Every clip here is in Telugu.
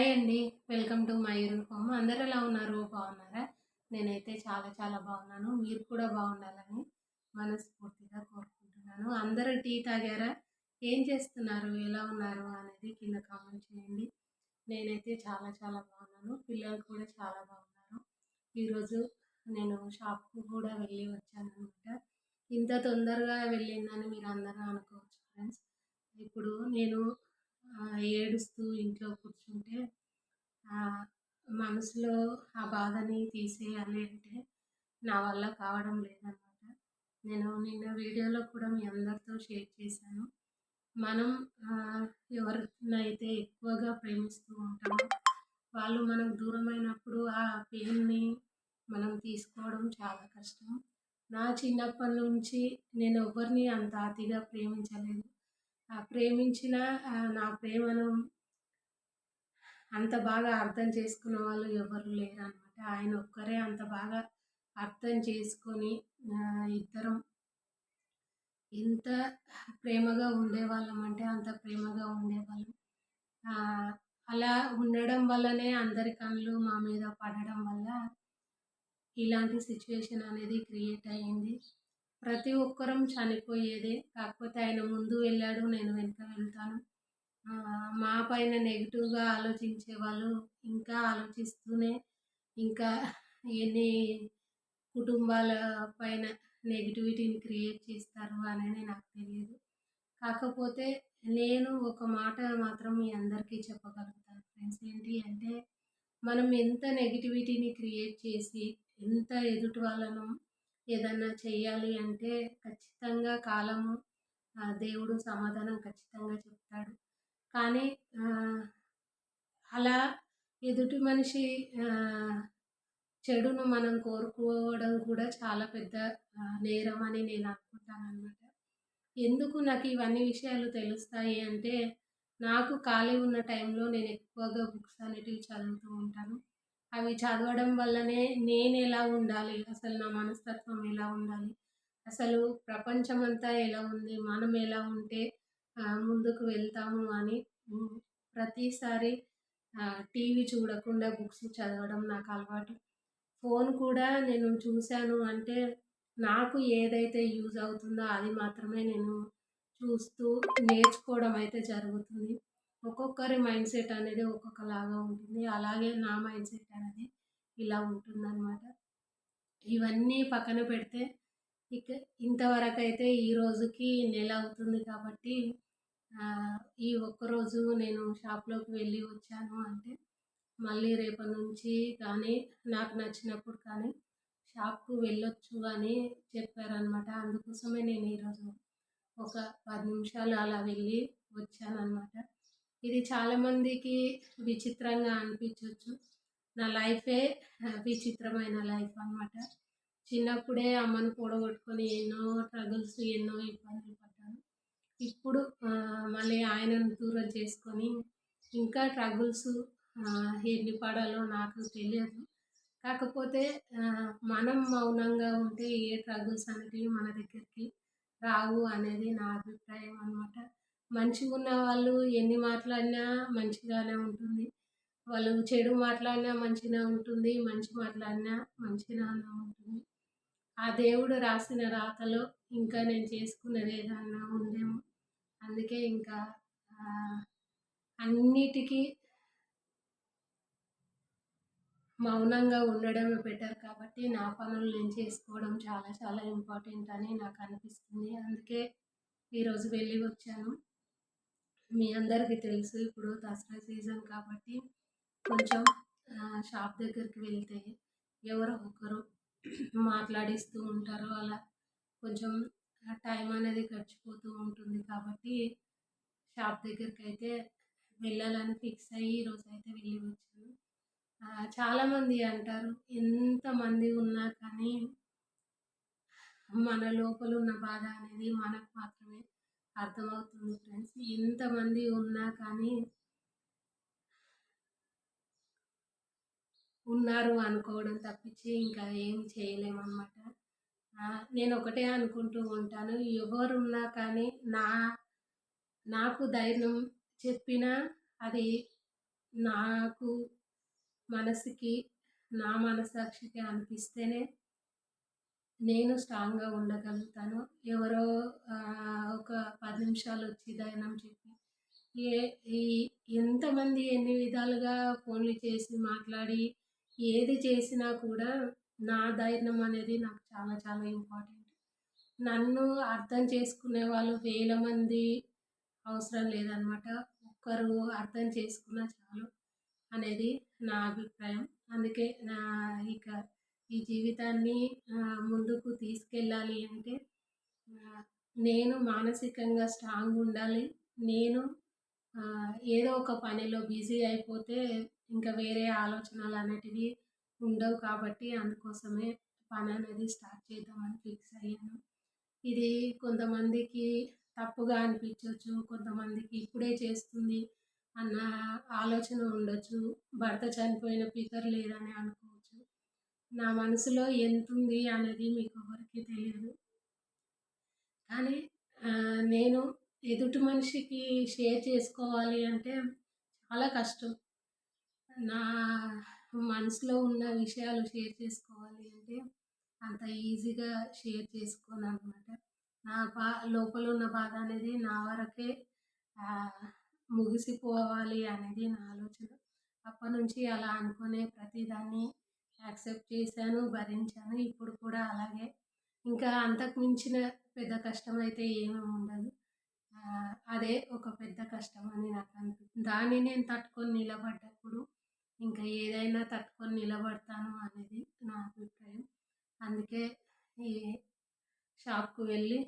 హాయ్ అండి. వెల్కమ్ టు మై యూనిఫామ్ అందరు ఎలా ఉన్నారు? బాగున్నారా? నేనైతే చాలా చాలా బాగున్నాను. మీరు కూడా బాగుండాలని మనస్ఫూర్తిగా కోరుకుంటున్నాను. అందరూ టీ తాగారా? ఏం చేస్తున్నారు? ఎలా ఉన్నారు? అనేది కింద కామెంట్ చేయండి. నేనైతే చాలా చాలా బాగున్నాను. పిల్లలు కూడా చాలా బాగున్నారు. ఈరోజు నేను షాప్కు కూడా వెళ్ళి వచ్చాను అనమాట ఇంత తొందరగా వెళ్ళిందని మీరు అందరూ అనుకోవచ్చు ఫ్రెండ్స్ ఇప్పుడు నేను ఏడుస్తూ ఇంట్లో కూర్చుంటే మనసులో ఆ బాధని తీసేయాలి అంటే నా వల్ల కావడం లేదన్నమాట నేను నిన్న వీడియోలో కూడా మీ అందరితో షేర్ చేశాను. మనం ఎవరినైతే ఎక్కువగా ప్రేమిస్తూ ఉంటామో వాళ్ళు మనకు దూరమైనప్పుడు ఆ పెయిన్ని మనం తీసుకోవడం చాలా కష్టం. నా చిన్నప్పటి నుంచి నేను ఎవరిని అంత అతిగా ప్రేమించలేదు. ఆ ప్రేమించిన నా ప్రేమను అంత బాగా అర్థం చేసుకున్న వాళ్ళు ఎవరు లేరు అనమాట ఆయన ఒక్కరే అంత బాగా అర్థం చేసుకొని ఇద్దరం ఎంత ప్రేమగా ఉండేవాళ్ళం అంటే అంత ప్రేమగా ఉండేవాళ్ళం. అలా ఉండడం వల్లనే అందరి కళ్ళు మా మీద పడడం వల్ల ఇలాంటి సిచ్యువేషన్ అనేది క్రియేట్ అయ్యింది. ప్రతి ఒక్కరం చనిపోయేదే కాకపోతే ఆయన ముందు వెళ్ళాడు నేను వెనుక వెళ్తాను. మా పైన నెగిటివ్గా ఆలోచించే వాళ్ళు ఇంకా ఆలోచిస్తూనే ఇంకా ఎన్ని కుటుంబాల పైన నెగిటివిటీని క్రియేట్ చేస్తారు అనేది నాకు తెలియదు. కాకపోతే నేను ఒక మాట మాత్రం మీ అందరికీ చెప్పగలుగుతాను ఫ్రెండ్స్. ఏంటి అంటే మనం ఎంత నెగిటివిటీని క్రియేట్ చేసి ఎంత ఎదుటి వాళ్ళను ఏదన్నా చేయాలి అంటే ఖచ్చితంగా కాలము దేవుడు సమాధానం ఖచ్చితంగా చెప్తాడు. కానీ అలా ఎదుటి మనిషి చెడును మనం కోరుకోవడం కూడా చాలా పెద్ద నేరం అని నేను అనుకుంటాను అనమాట ఎందుకు నాకు ఇవన్నీ విషయాలు తెలుస్తాయి అంటే నాకు ఖాళీ ఉన్న టైంలో నేను ఎక్కువగా బుక్స్ అనేటివి చదువుతూ ఉంటాను. అవి చదవడం వల్లనే నేను ఎలా ఉండాలి అసలు నా మనస్తత్వం ఎలా ఉండాలి అసలు ప్రపంచం అంతా ఎలా ఉంది మనం ఎలా ఉంటే ముందుకు వెళ్తాము అని ప్రతిసారి టీవీ చూడకుండా బుక్స్ చదవడం నాకు అలవాటు. ఫోన్ కూడా నేను చూశాను అంటే నాకు ఏదైతే యూజ్ అవుతుందో అది మాత్రమే నేను చూస్తూ నేర్చుకోవడం అయితే జరుగుతుంది. ఒక్కొక్కరి మైండ్ సెట్ అనేది ఒక్కొక్కలాగా ఉంటుంది. అలాగే నా మైండ్ సెట్ అనేది ఇలా ఉంటుందన్నమాట. ఇవన్నీ పక్కన పెడితే ఇక ఇంతవరకు అయితే ఈ రోజుకి నెల అవుతుంది కాబట్టి ఈ ఒక్కరోజు నేను షాప్లోకి వెళ్ళి వచ్చాను అంటే మళ్ళీ రేపటి నుంచి కానీ నాకు నచ్చినప్పుడు కానీ షాప్కు వెళ్ళొచ్చు అని చెప్పారనమాట అందుకోసమే నేను ఈరోజు ఒక పది నిమిషాలు అలా వెళ్ళి వచ్చానమాట ఇది చాలామందికి విచిత్రంగా అనిపించవచ్చు నా లైఫే విచిత్రమైన లైఫ్ అన్నమాట. చిన్నప్పుడే అమ్మను కూడగొట్టుకొని ఎన్నో ట్రగుల్స్ ఎన్నో ఇబ్బందులు పడ్డాను. ఇప్పుడు మళ్ళీ ఆయనను దూరం చేసుకొని ఇంకా ట్రగుల్స్ ఎన్ని పడాలో నాకు తెలియదు. కాకపోతే మనం మౌనంగా ఉంటే ఏ ట్రగుల్స్ అనేటివి మన దగ్గరికి రావు అనేది నా అభిప్రాయం అనమాట మంచిగా ఉన్న వాళ్ళు ఎన్ని మాట్లాడినా మంచిగానే ఉంటుంది. వాళ్ళు చెడు మాట్లాడినా మంచిగా ఉంటుంది. మంచి మాట్లాడినా మంచిగానే ఉంటుంది. ఆ దేవుడు రాసిన రాతలో ఇంకా నేను చేసుకున్నది ఏదన్నా ఉందేమో. అందుకే ఇంకా అన్నిటికీ మౌనంగా ఉండడమే బెటర్ కాబట్టి నా పనులు నేను చేసుకోవడం చాలా చాలా ఇంపార్టెంట్ అని నాకు అనిపిస్తుంది. అందుకే ఈరోజు వెళ్ళి వచ్చాను. మీ అందరికీ తెలుసు ఇప్పుడు దసరా సీజన్ కాబట్టి కొంచెం షాప్ దగ్గరికి వెళ్తే ఎవరో ఒకరు మాట్లాడిస్తూ ఉంటారు. అలా కొంచెం టైం అనేది గడిచిపోతూ ఉంటుంది. కాబట్టి షాప్ దగ్గరికి అయితే వెళ్ళాలని ఫిక్స్ అయ్యి ఈరోజు అయితే వెళ్ళి వచ్చాను. చాలామంది అంటారు ఎంతమంది ఉన్నా కానీ మన లోపల ఉన్న బాధ అనేది మనకు మాత్రమే అర్థమవుతుంది ఫ్రెండ్స్. ఎంతమంది ఉన్నా కానీ ఉన్నారు అనుకోవడం తప్పించి ఇంకా ఏం చేయలేమన్నమాట నేను ఒకటే అనుకుంటూ ఉంటాను ఎవరున్నా కానీ నా నాకు ధైర్యం చెప్పినా అది నాకు మనసుకి నా మనసాక్షికి అనిపిస్తేనే నేను స్ట్రాంగ్‌గా ఉండగలుగుతాను. ఎవరో ఒక పది నిమిషాలు వచ్చి ధైర్యం చెప్పి ఏ ఈ ఎంతమంది ఎన్ని విధాలుగా ఫోన్‌లు చేసి మాట్లాడి ఏది చేసినా కూడా నా ధైర్యం అనేది నాకు చాలా చాలా ఇంపార్టెంట్. నన్ను అర్థం చేసుకునే వాళ్ళు వేల మంది అవసరం లేదనమాట. ఒక్కరు అర్థం చేసుకున్నా చాలు అనేది నా అభిప్రాయం. అందుకే నా ఇక ఈ జీవితాన్ని ముందుకు తీసుకెళ్ళాలి అంటే నేను మానసికంగా స్ట్రాంగ్ ఉండాలి. నేను ఏదో ఒక పనిలో బిజీ అయిపోతే ఇంకా వేరే ఆలోచనలు అనేటివి ఉండవు కాబట్టి అందుకోసమే పని అనేది స్టార్ట్ చేద్దామని ఫిక్స్ అయ్యాను. ఇది కొంతమందికి తప్పుగా అనిపించవచ్చు కొంతమందికి ఇప్పుడే చేస్తుంది అన్న ఆలోచన ఉండొచ్చు భర్త చనిపోయిన పితర్ లేదని అనుకోవచ్చు. నా మనసులో ఎంత ఉంది అనేది మీకు ఎవరికి తెలియదు. కానీ నేను ఎదుటి మనిషికి షేర్ చేసుకోవాలి అంటే చాలా కష్టం. నా మనసులో ఉన్న విషయాలు షేర్ చేసుకోవాలి అంటే అంత ఈజీగా షేర్ చేసుకోను అనమాట నా బా లోపల ఉన్న బాధ అనేది నా వరకే ముగిసిపోవాలి అనేది నా ఆలోచన. అప్పటి నుంచి అలా అనుకునే ప్రతిదాన్ని యాక్సెప్ట్ చేశాను భరించాను. ఇప్పుడు కూడా అలాగే. ఇంకా అంతకు మించిన పెద్ద కష్టం అయితే ఏమీ ఉండదు. అదే ఒక పెద్ద కష్టం అని నాకు అనిపిస్తుంది దాన్ని నేను తట్టుకొని నిలబడ్డప్పుడు ఇంకా ఏదైనా తట్టుకొని నిలబడతాను అనేది నా అభిప్రాయం. అందుకే ఈ షాప్కు వెళ్ళి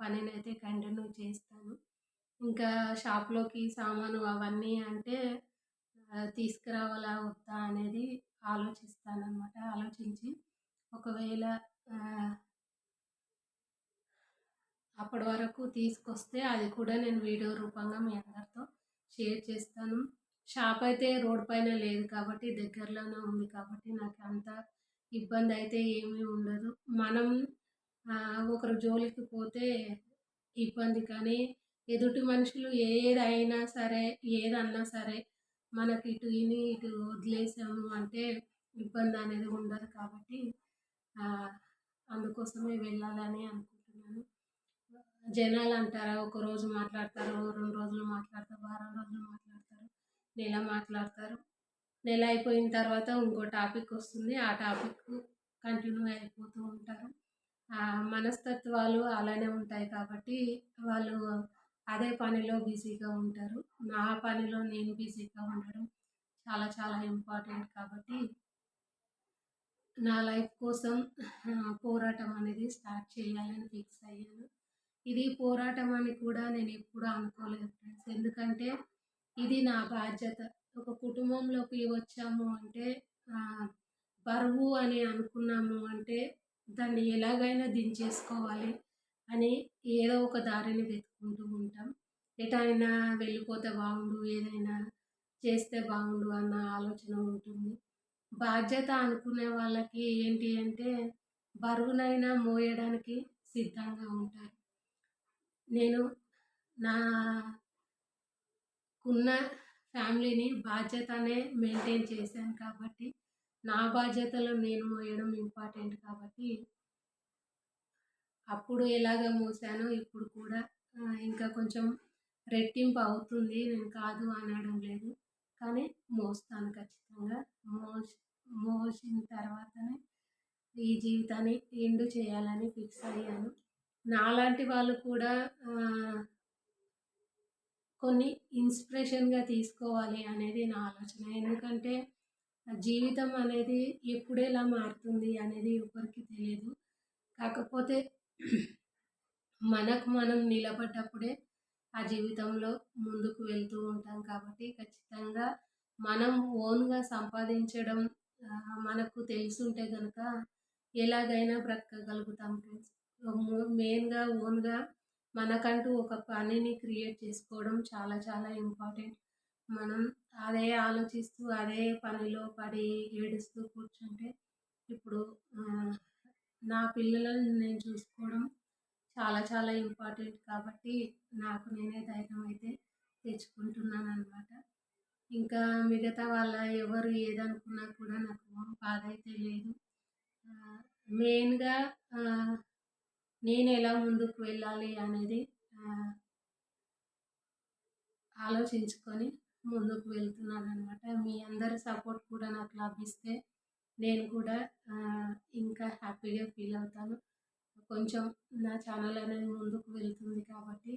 పనిని అయితే కంటిన్యూ చేస్తాను. ఇంకా షాప్లోకి సామాను అవన్నీ అంటే తీసుకురావాలా వద్దా అనేది ఆలోచిస్తాను అనమాట ఆలోచించి ఒకవేళ అప్పటి వరకు తీసుకొస్తే అది కూడా నేను వీడియో రూపంగా మీ అందరితో షేర్ చేస్తాను. షాప్ అయితే రోడ్ పైన లేదు కాబట్టి దగ్గరలోనే ఉంది కాబట్టి నాకు అంత ఇబ్బంది అయితే ఏమీ ఉండదు. మనం ఒకరు జోలికి పోతే ఇబ్బంది కానీ ఎదుటి మనుషులు ఏదైనా సరే ఏదన్నా సరే మనకి ఇటు విని ఇటు వదిలేసాము అంటే ఇబ్బంది అనేది ఉండదు కాబట్టి అందుకోసమే వెళ్ళాలని అనుకుంటున్నాను. జనాలు అంటారా ఒక రోజు మాట్లాడతారు రెండు రోజులు మాట్లాడతారు వారం రోజులు మాట్లాడతారు. నెల మాట్లాడతారు. నెల అయిపోయిన తర్వాత ఇంకో టాపిక్ వస్తుంది. ఆ టాపిక్ కంటిన్యూ అయిపోతూ ఉంటారు. మనస్తత్వాలు అలానే ఉంటాయి కాబట్టి వాళ్ళు అదే పనిలో బిజీగా ఉంటారు. నా పనిలో నేను బిజీగా ఉండడం చాలా చాలా ఇంపార్టెంట్ కాబట్టి నా లైఫ్ కోసం పోరాటం అనేది స్టార్ట్ చేయాలని ఫిక్స్ అయ్యాను. ఇది పోరాటం అని కూడా నేను ఎప్పుడూ అనుకోలేదు ఫ్రెండ్స్. ఎందుకంటే ఇది నా బాధ్యత. ఒక కుటుంబంలోకి వచ్చాము అంటే బరువు అని అనుకున్నాము అంటే దాన్ని ఎలాగైనా దించేసుకోవాలి అని ఏదో ఒక దారిని వెతుక్కుంటూ ఉంటాం. ఎటైనా వెళ్ళిపోతే బాగుండు ఏదైనా చేస్తే బాగుండు అన్న ఆలోచన ఉంటుంది. బాధ్యత అనుకునే వాళ్ళకి ఏంటి అంటే బరువునైనా మోయడానికి సిద్ధంగా ఉంటారు. నేను నా ఉన్న ఫ్యామిలీని బాధ్యతనే మెయింటైన్ చేశాను కాబట్టి నా బాధ్యతలు నేను మోయడం ఇంపార్టెంట్ కాబట్టి అప్పుడు ఎలాగ మోసాను ఇప్పుడు కూడా ఇంకా కొంచెం రెట్టింపు అవుతుంది. నేను కాదు అనడం లేదు. కానీ మోస్తాను ఖచ్చితంగా. మోసి మోసిన తర్వాతనే ఈ జీవితాన్ని ఎండు చేయాలని ఫిక్స్ అయ్యాను. నాలాంటి వాళ్ళు కూడా కొన్ని ఇన్స్పిరేషన్గా తీసుకోవాలి అనేది నా ఆలోచన. ఎందుకంటే జీవితం అనేది ఎప్పుడు ఎలా మారుతుంది అనేది ఎవరికి తెలియదు కాకపోతే మనకు మనం నిలబడ్డప్పుడే ఆ జీవితంలో ముందుకు వెళ్తూ ఉంటాం కాబట్టి ఖచ్చితంగా మనం ఓన్గా సంపాదించడం మనకు తెలుసుంటే కనుక ఎలాగైనా బ్రతకగలుగుతాం. ఫ్రెండ్స్ మెయిన్గా ఓన్గా మనకంటూ ఒక పనిని క్రియేట్ చేసుకోవడం చాలా చాలా ఇంపార్టెంట్. మనం అదే ఆలోచిస్తూ అదే పనిలో పడి ఏడుస్తూ కూర్చుంటే ఇప్పుడు నా పిల్లలను నేను చూసుకోవడం చాలా చాలా ఇంపార్టెంట్ కాబట్టి నాకు నేనే ధైర్యం అయితే తెచ్చుకుంటున్నాను అనమాట ఇంకా మిగతా వాళ్ళ ఎవరు ఏదనుకున్నా కూడా నాకు బాధ అయితే లేదు. మెయిన్గా నేను ఎలా ముందుకు వెళ్ళాలి అనేది ఆలోచించుకొని ముందుకు వెళ్తున్నాను అనమాట మీ అందరి సపోర్ట్ కూడా నాకు లభిస్తే నేను కూడా ఇంకా హ్యాపీగా ఫీల్ అవుతాను. కొంచెం నా ఛానల్ అనేది ముందుకు వెళ్తుంది కాబట్టి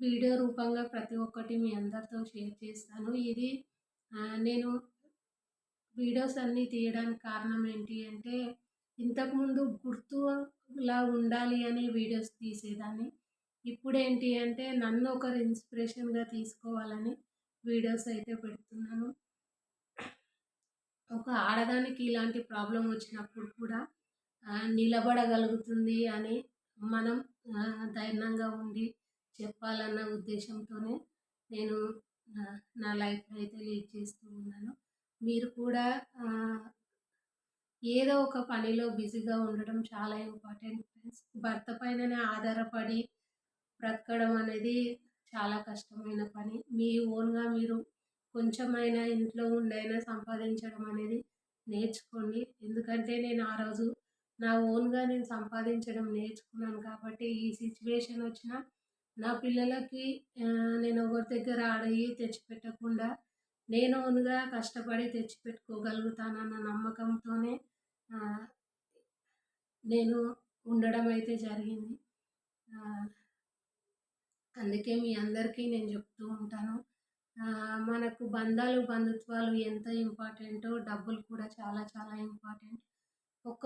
వీడియో రూపంగా ప్రతి ఒక్కటి మీ అందరితో షేర్ చేస్తాను. ఇది నేను వీడియోస్ అన్నీ తీయడానికి కారణం ఏంటి అంటే ఇంతకుముందు గుర్తులా ఉండాలి అని వీడియోస్ తీసేదాన్ని. ఇప్పుడు ఏంటి అంటే నన్ను ఒకరు ఇన్స్పిరేషన్గా తీసుకోవాలని వీడియోస్ అయితే పెడుతున్నాను. ఒక ఆడదానికి ఇలాంటి ప్రాబ్లం వచ్చినప్పుడు కూడా నిలబడగలుగుతుంది అని మనం ధైర్యంగా ఉండి చెప్పాలన్న ఉద్దేశంతోనే నేను నా లైఫ్ అయితే లీడ్ చేస్తూ ఉన్నాను. మీరు కూడా ఏదో ఒక పనిలో బిజీగా ఉండడం చాలా ఇంపార్టెంట్ ఫ్రెండ్స్. భర్త పైననే ఆధారపడి బ్రతకడం అనేది చాలా కష్టమైన పని. మీ ఓన్గా మీరు కొంచెమైనా ఇంట్లో ఉండైనా సంపాదించడం అనేది నేర్చుకోండి. ఎందుకంటే నేను ఆ రోజు నా ఓన్గా నేను సంపాదించడం నేర్చుకున్నాను కాబట్టి ఈ సిచ్యువేషన్ వచ్చిన నా పిల్లలకి నేను ఎవరి దగ్గర ఆడయి తెచ్చిపెట్టకుండా నేను ఓన్గా కష్టపడి తెచ్చిపెట్టుకోగలుగుతానన్న నమ్మకంతోనే నేను ఉండడం అయితే జరిగింది. అందుకే మీ అందరికీ నేను చెప్తూ ఉంటాను. మనకు బంధాలు బంధుత్వాలు ఎంత ఇంపార్టెంటో డబ్బులు కూడా చాలా చాలా ఇంపార్టెంట్. ఒక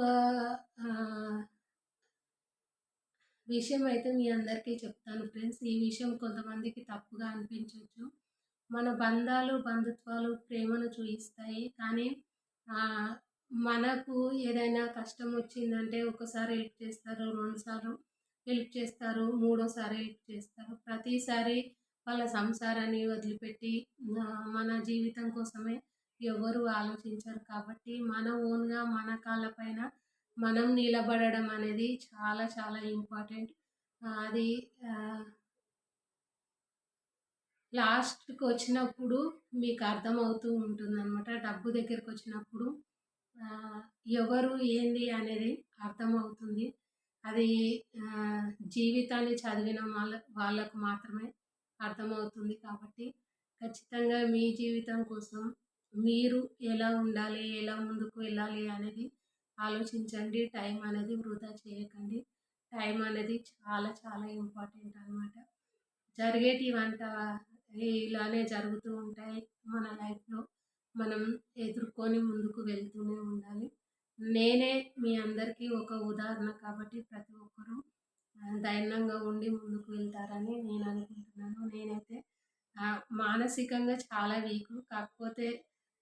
విషయం అయితే మీ అందరికీ చెప్తాను ఫ్రెండ్స్. ఈ విషయం కొంతమందికి తప్పుగా అనిపించవచ్చు మన బంధాలు బంధుత్వాలు ప్రేమను చూపిస్తాయి కానీ మనకు ఏదైనా కష్టం వచ్చిందంటే ఒకసారి హెల్ప్ చేస్తారు రెండుసార్లు హెల్ప్ చేస్తారు మూడోసారి హెల్ప్ చేస్తారు. ప్రతిసారి వాళ్ళ సంసారాన్ని వదిలిపెట్టి మన జీవితం కోసమే ఎవరు ఆలోచించరు. కాబట్టి మన ఓన్గా మన కాళ్ళపైన మనం నిలబడడం అనేది చాలా చాలా ఇంపార్టెంట్. అది లాస్ట్కి వచ్చినప్పుడు మీకు అర్థమవుతూ ఉంటుంది అనమాట డబ్బు దగ్గరికి వచ్చినప్పుడు ఎవరు ఏంది అనేది అర్థమవుతుంది. అది జీవితాన్ని చదివిన వాళ్ళ వాళ్ళకు మాత్రమే అర్థమవుతుంది కాబట్టి ఖచ్చితంగా మీ జీవితం కోసం మీరు ఎలా ఉండాలి ఎలా ముందుకు వెళ్ళాలి అనేది ఆలోచించండి. టైం అనేది వృధా చేయకండి. టైం అనేది చాలా చాలా ఇంపార్టెంట్ అనమాట జరిగేటి వంట ఇలానే జరుగుతూ ఉంటాయి మన లైఫ్లో. మనం ఎదుర్కొని ముందుకు వెళ్తూనే ఉండాలి. నేనే మీ అందరికీ ఒక ఉదాహరణ కాబట్టి ప్రతి ఒక్కరూ ధైర్యంగా ఉండి ముందుకు వెళ్తారని నేను అనుకుంటున్నాను. నేనైతే మానసికంగా చాలా వీక్. కాకపోతే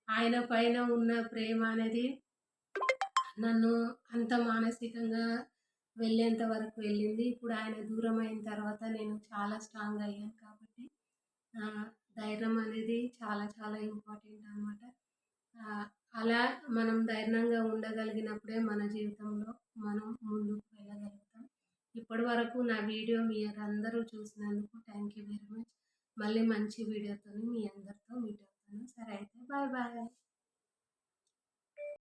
ఆయన పైన ఉన్న ప్రేమ అనేది నన్ను అంత మానసికంగా వెళ్ళేంత వరకు వెళ్ళింది. ఇప్పుడు ఆయన దూరం అయిన తర్వాత నేను చాలా స్ట్రాంగ్ అయ్యాను కాబట్టి ధైర్యం అనేది చాలా చాలా ఇంపార్టెంట్ అనమాట అలా మనం ధైర్యంగా ఉండగలిగినప్పుడే మన జీవితంలో మనం ముందుకు వెళ్ళగలుగుతాం. ఇప్పటి వరకు నా వీడియో మీ అందరూ చూసినందుకు థ్యాంక్ యూ వెరీ మచ్ మళ్ళీ మంచి వీడియోతో మీ అందరితో మీట్ అవుతాను. సరే అయితే బాయ్ బాయ్